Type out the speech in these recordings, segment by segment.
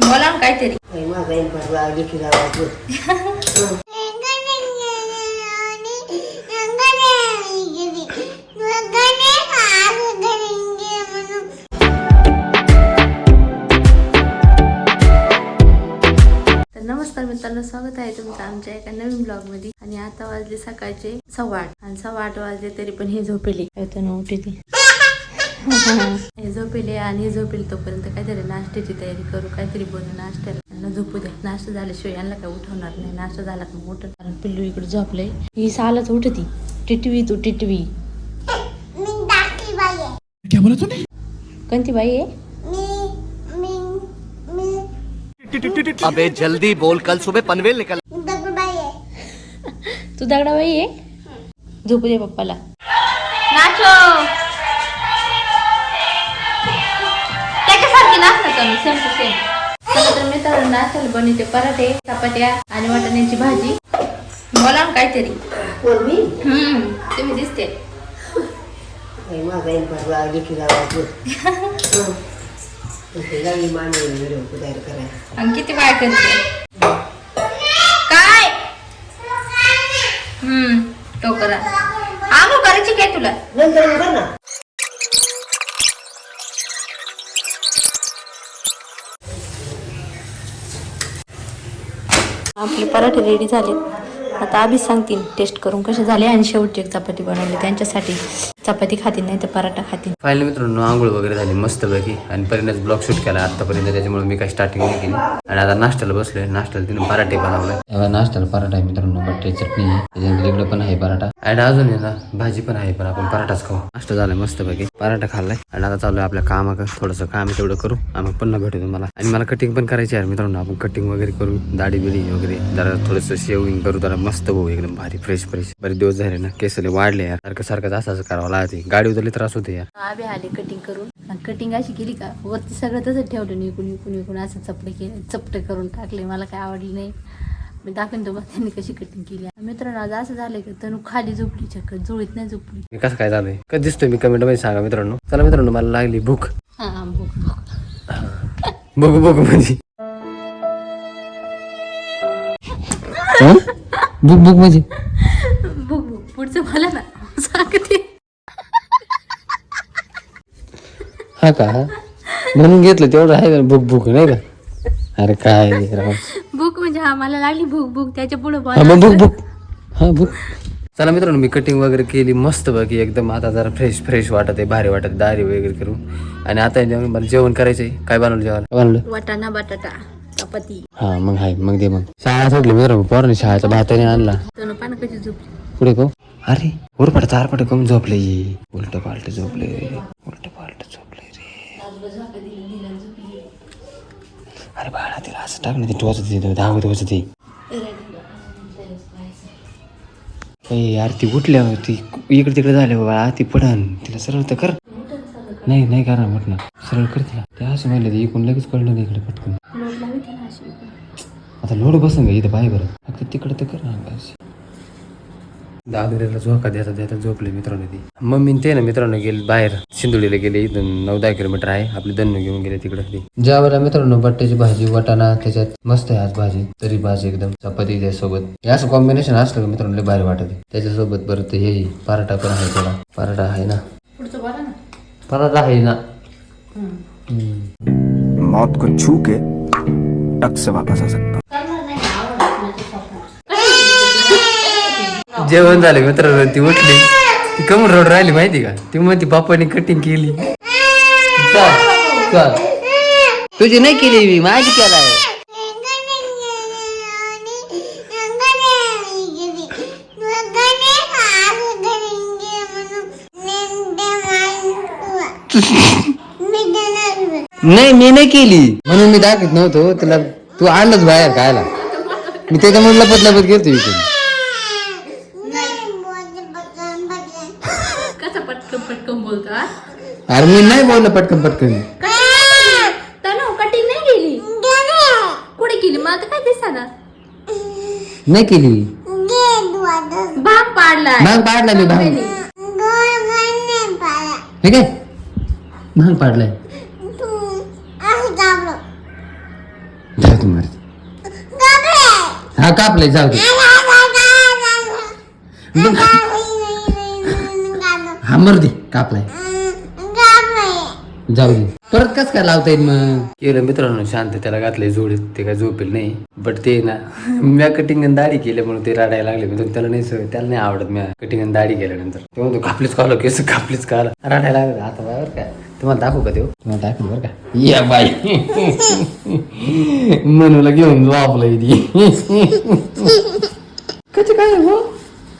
बोला ना काहीतरी. नमस्कार मित्रांनो स्वागत आहे तुमचं आमच्या एका नवीन ब्लॉगमध्ये आणि आता वाजले सकाळचे सव्वा आठ. आणि सव्वा आठ वाजले तरी पण हे झोपेले. उठली झोपेले आणि झोपेले तोपर्यंत काहीतरी नाश्त्याची तयारी करू काहीतरी बनवू नाश्त्याला. यांना झोपू द्या नाश्ता झाल्याशिवाय यांना काय उठवणार नाही. नाश्ता झाला का उठत कारण पिल्लू इकडे झोपलंय. ही सालच उठती. टिटवी तू टिटवी. कोणती बाई आहे? अबे जल्दी बोल. कल सुबह पनवेल निकल. तू दगडाबाई आहे? झोपू दे पप्पाला. नाचो. कमी सेम टू सेम तर मित्रांनो नाश्त्याला बनवते पराठे चपात्या आणि वाटाण्याची भाजी. बोला ना काहीतरी हम्म तुम्ही दिसते. आणि किती बाय करते? काय? हम्म तो करा. आंघोळ करायची काय तुला? नंतर मग कर ना आपले पराठे रेडी झाले आता आधीच सांगतील टेस्ट करून कसे झाले आणि शेवटची एक चपाती बनवली त्यांच्यासाठी. चपाती खातील नाही तर पराठा खातील फायनल मित्रांनो आंघोळ वगैरे झाली मस्तपैकी आणि परिणाम ब्लॉग शूट केला आतापर्यंत त्याच्यामुळे मी काही स्टार्टिंग नाही केली. आणि आता नाश्त्याला बसलोय नाश्त्याला तिने पराठे बनवले. नाश्त्याला पराठा आहे मित्रांनो बट्टे चटणी त्याच्यानंतर इकडे पण आहे पराठा. आणि अजून आहे ना भाजी पण आहे पण आपण पराठाच खाऊ. नाश्ता झालाय मस्तपैकी. पराठा खाल्लाय. आणि आता चालू आहे आपल्या कामाक थोडंसं काम आहे तेवढं करू. आम्ही पुन्हा भेटू तुम्हाला. आणि मला कटिंग पण करायची आहे मित्रांनो. आपण कटिंग वगैरे करू दाढी बिडी वगैरे. जरा थोडंसं शेविंग करू जरा मस्त भाऊ एकदम भारी फ्रेश फ्रेश बरेच दिवस झाले ना केसले वाढले यार. सारखं सारखं असं करावं लागेल. लागते गाडी उतरली त्रास होते यार आबे आले कटिंग करून. कटिंग अशी केली का? वरती सगळं तसंच ठेवलं निकून निकून निकून असं चपटे केले चपटे करून टाकले. मला काय आवडलं नाही. मी दाखवून तुम्हाला त्यांनी कशी कटिंग केली. मित्रांनो आज असं झालंय का तनु खाली झोपली चक्कर जुळीत नाही झोपली. मी कसं काय झालंय? कधी दिसतोय मी? कमेंटमध्ये सांगा मित्रांनो. चला मित्रांनो मला लागली भूक. हा भूक. बघू बघू म्हणजे? भूक भूक म्हणजे? भूक भूक. पुढचं मला ना. सांगते. हा का? म्हणून घेतलं तेवढं आहे भूक भूक नाही का? अरे काय राव. भूक म्हणजे हा मला लागली भूक भूक. त्याच्या पुढे हा मग भूक भूक. हा भूक. चला मित्रांनो मी कटिंग वगैरे केली मस्त बाकी एकदम आता जरा फ्रेश फ्रेश वाटत आहे. भारी वाटत दारी वगैरे करू आणि आता मला जेवण करायचंय. काय बनवलं काय बनवलं? वाटाणा बटाटा चपाती. हा मग हाय. मग दे मग. शाळा सोडली मित्रांनो पोराने शाळेचा भाताने आणला. तनु पानं कशी झोपली. पुढे को अरे उरपट चारपट कम झोपले. उलट पालट झोपले. उलट पालट झोपले. रे अरे बाळा तिला असं टाक ना ती टोचत ती धावत टोचत ती यार ती उठल्या ती इकडे तिकडे झाल्या बाळा ती पडन. तिला सरळ तर कर. नाही नाही करा म्हटलं. सरळ कर तिला. ते असं म्हणलं ते इकडून लगेच कळलं नाही इकडे पटकन. आता लोड बसन का इथं बाय बरं फक्त तिकडे तर कर ना दादुऱ्याला झोका द्यायचा द्यायचा झोपले मित्रांनो ती. मम्मी ते ना मित्रांनो गेले बाहेर सिंधुडीला गेले इथून नऊ दहा किलोमीटर आहे. आपली दन्नू घेऊन गेले तिकडे ती. ज्यावेळेला मित्रांनो बट्ट्याची भाजी वाटाणा त्याच्यात मस्त आहे आज भाजी. तरी भाजी एकदम चपाती त्यासोबत हे असं कॉम्बिनेशन असलं का मित्रांनो लय भारी वाटत. त्याच्यासोबत बरं ते हे पराठा पण आहे थोडा पराठा आहे ना. पुढचं बोला ना. पराठा आहे ना. मौत को छू के टक से वापस आ सकता जेवण झालं मित्रांनो ती उठली. ती कमर रोड राहिली माहिती का? ती म्हणती बापाने कटिंग केली. चल, चल. तुझी नाही केली मी माझी केलाय नाही मी नाही केली. म्हणून मी दाखवत नव्हतो तुला तू आणलंच बाहेर खायला. मी त्याच्यामुळे लपत लपत गेलो इकडे. कसं पटकन पटकन बोलतो हा? अरे मी नाही बोललो पटकन पटकन. तनु कटिंग नाही केली? कुठे केली? मला तर काय दिसना. नाही केली. भाग पाडलाय. भांग पाडला मी भांग. हे काय? भांग पाडलाय. जाऊ दे हा कापलंय जाऊ दे. मग- हा मर दे कापलाय. जाऊ दे. परत कस काय लावता येईल मग? केलं मित्रांनो शांत त्याला घातलंय जोडीत ते काय झोपेल नाही. बट ते ना म्या कटिंग आणि दाढी केल्यामुळे ते रडायला लागले. मी त्याला नाही सवय त्याला नाही आवडत म्या कटिंग आणि दाढी केल्यानंतर. तो कापलीच कावलं केस कापलीच काला रडायला लागला आता बरं काय? तुम्हाला दाखवू का तेव्हा तुम्हाला दाखवू बरं का. या बाई. मनूला घेऊन जो आपलं इथे कच काय हो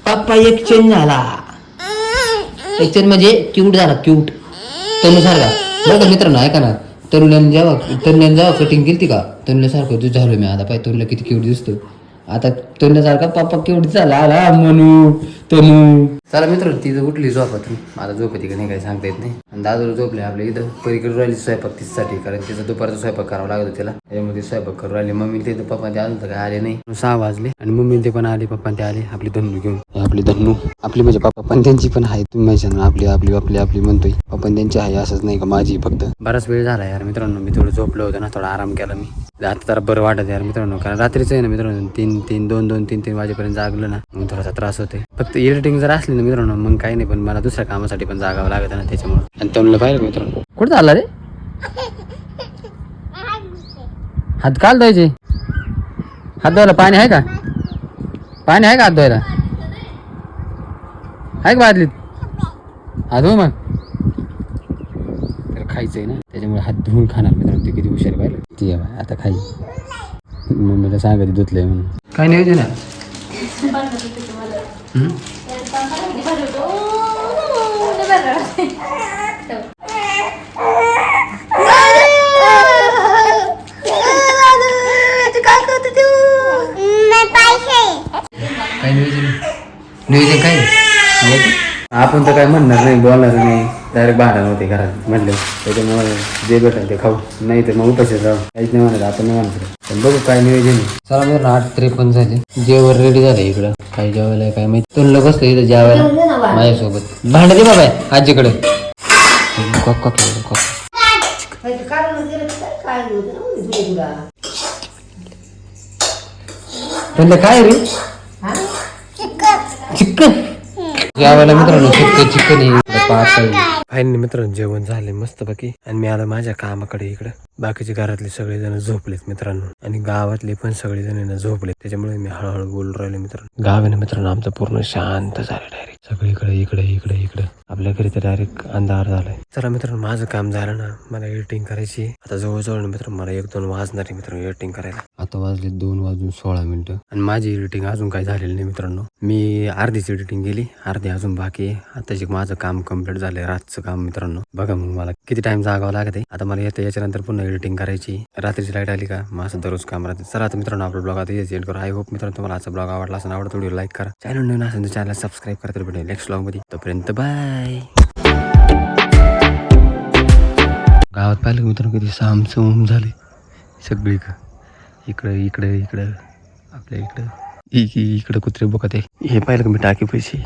पप्पा एक चेंज झाला. एक्सेल म्हणजे क्यूट झाला क्यूट तनुसारखा बरं का मित्रांनो ऐका ना. तरुण जेव्हा तरुण्याने जेव्हा कटिंग केली का? तरुल्यासारखं जो झालो मी आता पाय तरुणला किती क्यूट दिसतो आता तरुण्यासारखा पप्पा क्यूट झाला आला म्हणू त्यामुळे चला मित्र ती उठली झोपातून. मला झोप येते का नाही काही सांगता येत नाही. आणि दादूला झोपले आपल्या इथं परीकडे राहिली स्वयंपाक तिच्यासाठी कारण तिचा दुपारचा स्वयंपाक करावा लागत होता त्याला त्याच्यामुळे ती स्वयंपाक करू राहिली. मम्मी ते तर पप्पा ते अजून तर काय आले नाही. सहा वाजले. आणि मम्मी ते पण आले पप्पा ते आले. आपली धन्नू घेऊन. आपली धन्नू. आपली म्हणजे पप्पा पण त्यांची पण आहे. तुम्ही माहिती ना आपली आपली आपली आपली म्हणतोय. पप्पा त्यांची आहे असंच नाही का माझी फक्त. बराच वेळ झाला यार मित्रांनो. मी थोडं झोपलो होतो ना थोडा आराम केला मी. आता जरा बरं वाटत यार मित्रांनो कारण रात्रीचं आहे ना मित्रांनो तीन तीन दोन दोन तीन तीन वाजेपर्यंत जागलं ना मग थोडासा त्रास होते फक्त इरिटिंग जर असली ना मित्रांनो मग काही नाही पण मला दुसऱ्या कामासाठी पण जागावं लागत ना त्याच्यामुळे. आणि तोंडलं पाहिलं मित्रांनो? कुठं चालला रे? हात काल धुवायचे हात धुवायला पाणी आहे का? पाणी आहे का हात धुवायला? आहे का बादलीत? हात धुव मग. खायचं आहे ना त्याच्यामुळे हात धुवून खाणार मित्रांनो ते किती हुशार पाहिलं ती आहे आता खाई. मम्मीला सांगा ती धुतलंय म्हणून. काय नाही होते ना काय नियोजन नियोजन काय? आपण तर काय म्हणणार नाही बोलणार नाही. डायरेक्ट भांडण होते घरात म्हटलं त्याच्यामुळे जे भेटेल ते खाऊ नाही तर मग उपाशी राहू काहीच नाही म्हणत आपण नाही म्हणत. पण बघू काय नियोजन आहे. चला बरं आठ त्रेपन्न झाले. जेवण रेडी झालं इकडं. काही जेवायला काय माहिती. तुला बसतो इथं जेवायला? माझ्यासोबत. भांडण दे बाबा आजीकडे. कॉक कॉक कॉक कारण काय म्हणलं रे चिकन जेवायला मित्रांनो चिकन चिकन फायनली मित्रांनो जेवण झाले मस्त बाकी आणि मी आलो माझ्या कामाकडे इकडं. बाकीचे घरातले सगळेजण झोपलेत मित्रांनो. आणि गावातले पण सगळेजण झोपलेत. त्याच्यामुळे मी हळूहळू बोलून राहिले मित्रांनो. गाव आहे ना मित्रांनो आमचं पूर्ण शांत झालं डायरेक्ट सगळीकडे इकडे इकडे इकडे. आपल्या घरी तर डायरेक्ट अंधार झालाय. चला मित्रांनो माझं काम झालं ना. मला एडिटिंग करायची. आता जवळजवळ मित्र मला एक दोन वाजणार आहे मित्रांनो एडिटिंग करायला. आता वाजले दोन वाजून सोळा मिनिटं. आणि माझी एडिटिंग अजून काही झालेली नाही मित्रांनो. मी अर्धीच एडिटिंग केली. अर्धी अजून बाकी आहे. आताची माझं काम कंप्लीट झालंय रातचं काम मित्रांनो. बघा मग मला किती टाइम जागावं लागत आहे आता मला येतं याच्यानंतर पुन्हा एडिटिंग करायची. रात्रीची लाइट आली का? माझं दररोज काम राहते. चला आता मित्रांनो आपला ब्लॉग आता एड करू आय होप मित्रांनो तुम्हाला आजचा ब्लॉग आवडला असं आवडतो व्हिडिओ लाईक करा. चॅनल नवीन असेल तर चॅनल सबस्क्राईब करा. तर भेटेल नेक्स्ट ब्लॉगमध्ये तोपर्यंत बाय गावात पाहिलं मित्रांनो किती सामसूम झाले. सगळी इकडं इकडं इकडं आपल्या इकडं. इकडं कुत्रे बघत आहे. हे पाहिलं का मी टाकी पैसे?